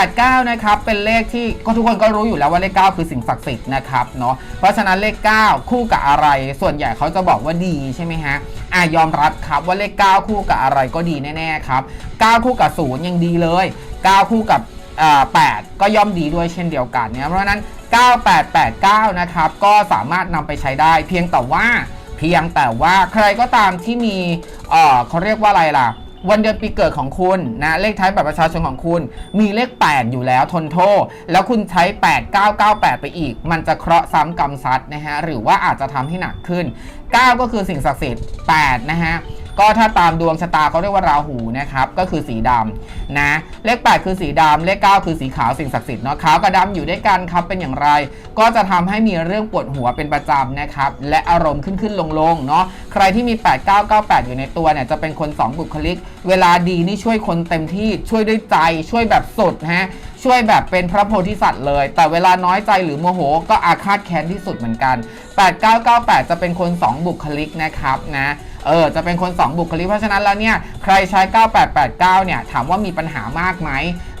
89 นะครับ เป็นเลขที่ก็ทุกคนก็รู้อยู่แล้วว่าเลข 9 คือสิ่งศักดิ์สิทธิ์นะครับเนาะเพราะฉะนั้นเลข 9 คู่กับอะไร ส่วนใหญ่เขาจะบอกว่าดีใช่ไหมฮะอะยอมรับครับว่าเลข 9 คู่กับอะไรก็ดีแน่ๆครับ 9 คู่กับ 0 ยังดีเลย 9 คู่กับอ่า8ก็ย่อมดีด้วยเช่นเดียวกันเนี่ยเพราะฉะนั้น 9889 นะครับ ก็สามารถนำไปใช้ได้เพียงแต่ว่า เพียงแต่ว่าใครก็ตามที่มีเออเขาเรียกว่าอะไรล่ะ วันเดือนปีเกิดของคุณนะเลขท้ายบัตรประชาชนของคุณ มีเลข 8 อยู่แล้วทนโทษ แล้วคุณใช้ 8998 ไปอีก มันจะเคราะห์ซ้ำกรรมซัดนะฮะหรือว่าอาจจะทำให้หนักขึ้น 9 ก็คือสิ่งศักดิ์สิทธิ์8นะฮะ ก็ถ้าตามดวงชะตาเขาเรียกว่าราหูนะครับก็คือสีดำนะเลข 8 คือสีดำเลข 9 คือสีขาวสิ่งศักดิ์สิทธิ์เนาะขาวกับดำอยู่ด้วยกันครับเป็นอย่างไร ก็จะทำให้มีเรื่องปวดหัวเป็นประจำนะครับและอารมณ์ขึ้นขึ้นลงลงเนาะใครที่มี 8998 อยู่ในตัวเนี่ยจะเป็นคน 2 บุคลิก เวลาดีนี่ช่วยคนเต็มที่ช่วยด้วยใจช่วยแบบสุดนะฮะ ช่วยแบบเป็นพระโพธิสัตว์เลย แต่เวลาน้อยใจหรือโมโห ก็อาฆาตแค้นที่สุดเหมือนกัน 8998 จะเป็นคน 2 บุคลิกนะครับนะเออจะเป็นคน 2 บุคลิกเพราะฉะนั้นแล้วเนี่ยใครใช้ 9889 เนี่ยถามว่ามีปัญหามากไหม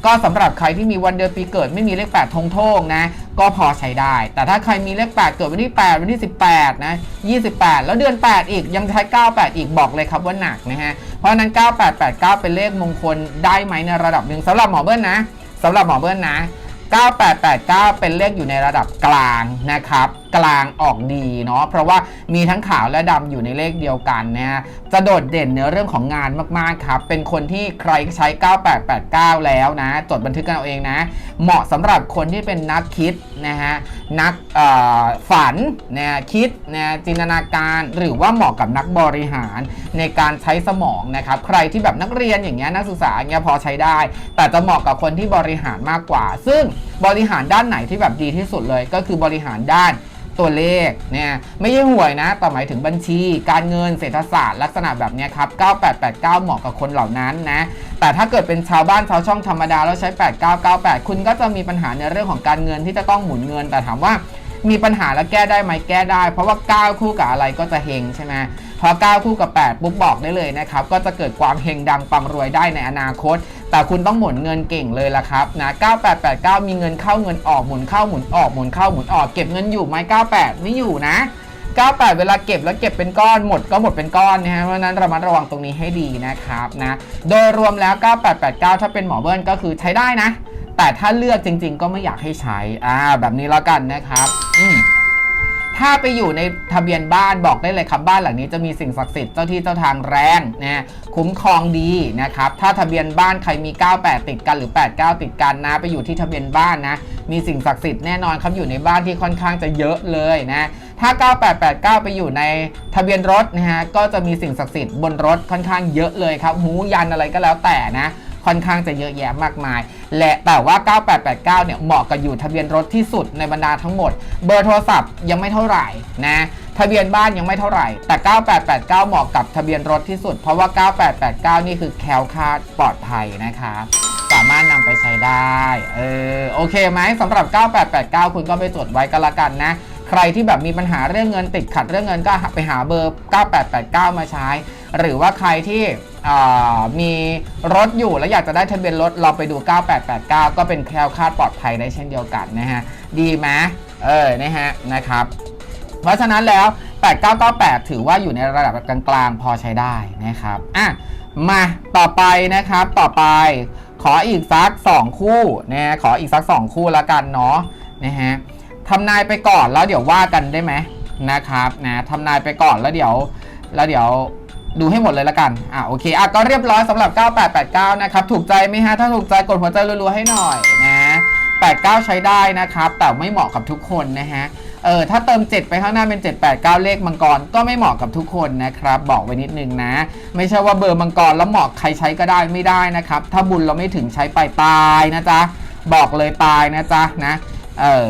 ก็สำหรับใครที่มีวันเดือนปีเกิดไม่มีเลข 8 ทงโทงนะ ก็พอใช้ได้ แต่ถ้าใครมีเลข 8 เกิดวันที่ 8 วันที่ 18 นะ 28 แล้วเดือน 8 อีกยังใช้ 98 อีกบอกเลยครับว่าหนักนะฮะ เพราะนั้น 9889 เป็นเลขมงคลได้ไหมในระดับหนึ่งสำหรับหมอเบิ้ลนะ สำหรับหมอเบิ้ลนะ 9889 เป็นเลขอยู่ในระดับกลางนะครับ กลางออกดีเนาะเพราะว่ามีทั้งขาวและดำอยู่ในเลขเดียวกันนะฮะจะโดดเด่นในเรื่องของงานมากๆครับ เป็นคนที่ใครใช้ 9889 แล้วนะ จดบันทึกกันเอาเองนะ เหมาะสำหรับคนที่เป็นนักคิดนะฮะนักฝันนะคิดนะจินตนาการหรือว่าเหมาะกับนักบริหารในการใช้สมองนะครับ ใครที่แบบนักเรียนอย่างเงี้ยนักศึกษาอย่างเงี้ยพอใช้ได้ แต่จะเหมาะกับคนที่บริหารมากกว่า ซึ่งบริหารด้านไหนที่แบบดีที่สุดเลย ก็คือบริหารด้าน ตัวเลขเนี่ยไม่ใช่หวยนะแต่หมายถึงบัญชี การเงินเศรษฐศาสตร์ลักษณะแบบนี้ครับ 9889 เหมาะกับคนเหล่านั้นนะแต่ถ้าเกิดเป็นชาวบ้านชาวช่องธรรมดาแล้วใช้ 8998 คุณก็จะมีปัญหาในเรื่องของการเงินที่จะต้องหมุนเงิน แต่ถามว่า มีปัญหาแล้วแก้ได้ไหมแก้ได้ เพราะว่า 9 คู่กับอะไรก็จะเฮงใช่ไหมพอ 9 คู่กับ 8 ปุ๊บบอกได้เลยนะครับ ก็จะเกิดความเฮงดังปังรวยได้ในอนาคต แต่คุณต้องหมุนเงินเก่งเลยละครับนะ9889 มีเงินเข้าเงินออกหมุนเข้าหมุนออกหมุนเข้าหมุนออกเก็บเงินอยู่ไหม98 ไม่อยู่นะ 98 เวลาเก็บแล้วเก็บเป็นก้อนหมดก็หมดเป็นก้อนนะฮะเพราะนั้นระมัดระวังตรงนี้ให้ดีนะครับนะโดยรวมแล้ว 9889 ถ้าเป็นหมอเบิ้ลก็คือใช้ได้นะ แต่ถ้าเลือกจริง ๆ ก็ไม่อยากให้ใช้อ่าแบบนี้แล้วกันนะครับ อืมถ้าไปอยู่ในทะเบียนบ้านบอกได้เลยครับบ้านหลังนี้จะมีสิ่งศักดิ์สิทธิ์เจ้าที่เจ้าทางแรงนะคุ้มครองดีนะครับถ้าทะเบียนบ้านใครมี 98 ติดกันหรือ 89 ติดกันนะไปอยู่ที่ทะเบียนบ้านนะมีสิ่งศักดิ์สิทธิ์แน่นอนครับอยู่ในบ้านที่ค่อนข้างจะเยอะเลยนะถ้า 9889 ไปอยู่ในทะเบียนรถนะฮะก็จะมีสิ่งศักดิ์สิทธิ์บนรถค่อนข้างเยอะเลยครับหูยันอะไรก็แล้วแต่นะ ค่อนข้างจะเยอะแยะมากมาย และแต่ว่า 9889 เนี่ยเหมาะกับอยู่ทะเบียนรถที่สุดในบรรดาทั้งหมด เบอร์โทรศัพท์ยังไม่เท่าไหร่นะทะเบียนบ้านยังไม่เท่าไหร่ แต่ 9889 เหมาะกับทะเบียนรถที่สุด เพราะว่า 9889 นี่คือแคลคาดปลอดภัยนะครับสามารถนำไปใช้ได้ เออ โอเคไหมสำหรับ 9889 คุณก็ไปจดไว้ก็แล้วกันนะ ใครที่แบบมีปัญหาเรื่องเงินติดขัดเรื่องเงินก็ไปหาเบอร์ 9889 มาใช้ หรือว่าใครที่มีรถอยู่แล้วอยากจะได้ทะเบียนรถลองไปดู 9889 ก็เป็นแคล้วคลาดปลอดภัยได้เช่นเดียวกันนะฮะ ดีไหมเออ นะฮะ นะครับ เพราะฉะนั้นแล้ว 8998 ถือว่าอยู่ในระดับกลางๆ พอใช้ได้นะครับ อะ มาต่อไปนะครับ ต่อไป ขออีกสัก 2 คู่นะฮะ ขออีกสัก 2 คู่ละกันเนาะ นะฮะ ทำนายไปก่อนแล้วเดี๋ยวว่ากันได้ไหมนะครับนะทำนายไปก่อนแล้วเดี๋ยวแล้วเดี๋ยวดูให้หมดเลยละกัน อะโอเค อะก็เรียบร้อยสำหรับ 9889 นะครับ ถูกใจไหมฮะ ถ้าถูกใจกดหัวใจรัวๆให้หน่อยนะ 89 ใช้ได้นะครับ แต่ไม่เหมาะกับทุกคนนะฮะ เออ ถ้าเติม 7 ไปข้างหน้าเป็น 789 เลขมังกร ก็ไม่เหมาะกับทุกคนนะครับ บอกไว้นิดนึงนะ ไม่ใช่ว่าเบอร์มังกรแล้วเหมาะใครใช้ก็ได้ไม่ได้นะครับ ถ้าบุญเราไม่ถึงใช้ไปตายนะจ๊ะ บอกเลยตายนะจ๊ะนะ เออ